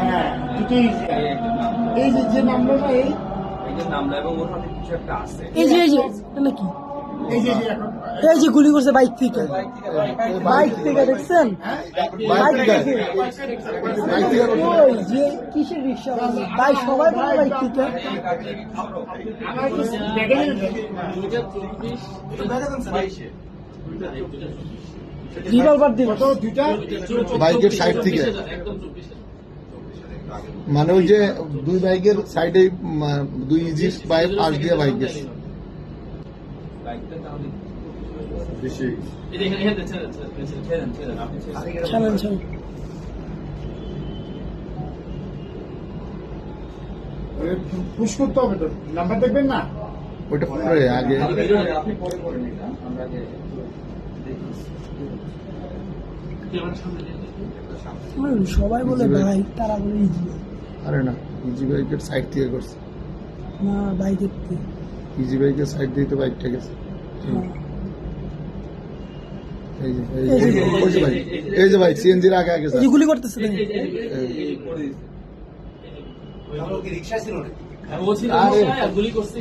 হ্যাঁ দুটোই এই যে যে এই? এই নামলা একটা আছে। এই যে এই যে এটা কি? এই যে এই গুলি করছে বাইক থেকে। বাইক থেকে দেখছেন? বাইক থেকে। ওই যে কিসের রিক্সা? বাইক সবাই বলে বাইক থেকে। আমার রিভলভার দিল বাইকের সাইড থেকে। মানে ওই যে দুই বাইকের সাইডে দুই ইজি বাইক পাশ দিয়ে বাইক গেছে ছেড়েন ছেড়েন আপনি ছেড়েন ছাড়েন ছাড়েন পুশ করতে হবে তো নাম্বার দেখবেন না? পরে আগে। আপনি পরে করেন এটা আমরা আগে হুম, সবাই বলে বাইক তারা বলে ইজি আরে না ইজি বাইকের সাইড থেকে করছে না বাইকের থেকে ইজি বাইকের সাইড দিয়ে তো বাইকটা গেছে হ্যাঁ। এই যে বাইক সিএনজির আগে আগে গুলি করতেছে দেখেন। আরে গুলি করছে